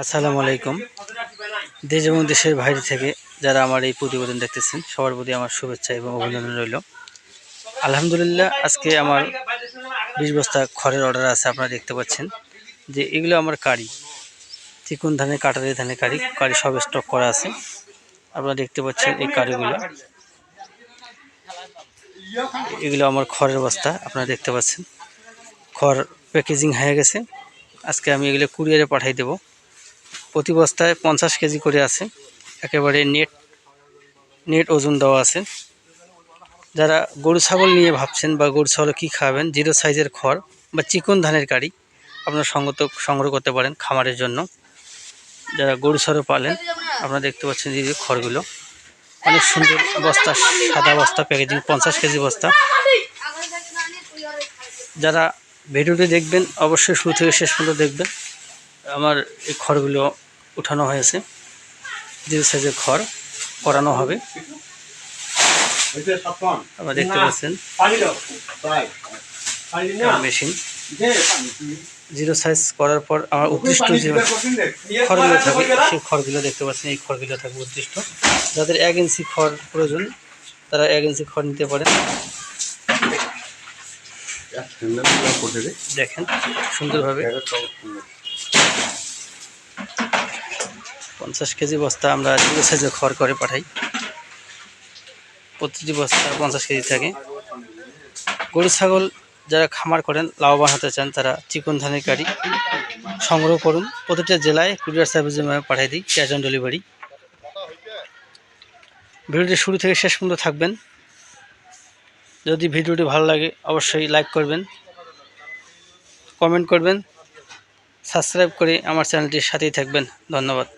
আসসালামু আলাইকুম। দেশ এবং দেশের বাইরে থেকে যারা আমার এই প্রতিবেদন দেখতেছেন, সবার প্রতি আমার শুভেচ্ছা এবং অভিনন্দন রইল। আলহামদুলিল্লাহ, আজকে আমার বিশ বস্তা খড়ের অর্ডার আছে, আপনারা দেখতে পাচ্ছেন যে এগুলো আমার কারি। চিকুন ধানের, কাটারি ধানের কারি কারি সব স্টক করা আছে। আপনারা দেখতে পাচ্ছেন এই কারিগুলো। এগুলো আমার খড়ের বস্তা, আপনারা দেখতে পাচ্ছেন। খড় প্যাকেজিং হয়ে গেছে। আজকে আমি এগুলো কুরিয়ারে পাঠাই দেবো। প্রতি বস্তায় পঞ্চাশ কেজি করে আছে। একেবারে নেট নেট ওজন দেওয়া আছে। যারা গরু ছাগল নিয়ে ভাবছেন বা গরু ছাগল কী খাবেন, জিরো সাইজের খড় বা চিকন ধানের কারি আপনারা সঙ্গত, সংগ্রহ করতে পারেন খামারের জন্য। যারা গরু ছাগল পালেন, আপনারা দেখতে পাচ্ছেন যে খড়গুলো, অনেক সুন্দর বস্তা, সাদা বস্তা প্যাকেজিং পঞ্চাশ কেজি বস্তা। যারা ভিডিওটি দেখবেন, অবশ্যই শুরু থেকে শেষ পর্যন্ত দেখবেন। আমার এই খড়গুলো উঠানো হয়েছে। জিরো সাইজের খড় করানো হবে। আবার দেখতে পাচ্ছেন। মেশিন। জিরো সাইজ করার পর আমার উদ্দিষ্ট যে খড়গুলো থাকে সেই খড়গুলো দেখতে পাচ্ছেন এই খড়গুলো থাকবে উদ্দিষ্ট। যাদের এক ইঞ্চি খড় প্রয়োজন তারা এক ইঞ্চি খড় নিতে পারেন। দেখেন সুন্দরভাবে। পঞ্চাশ কেজি বস্তা আমরা জিরো সাইজে খড় করে পাঠাই, প্রতিটি বস্তা পঞ্চাশ কেজি থাকে। গরু, ছাগল যারা খামার করেন, লাভবান হতে চান, তারা চিকন ধানের কারি সংগ্রহ করুন। প্রতিটা জেলায় কুরিয়ার সার্ভিসের মাধ্যমে পাঠিয়ে দিই, ক্যাশ অন ডেলিভারি। ভিডিওটি শুরু থেকে শেষ পর্যন্ত থাকবেন। যদি ভিডিওটি ভালো লাগে, অবশ্যই লাইক করবেন, কমেন্ট করবেন, সাবস্ক্রাইব করে আমার চ্যানেলটির সাথেই থাকবেন। ধন্যবাদ।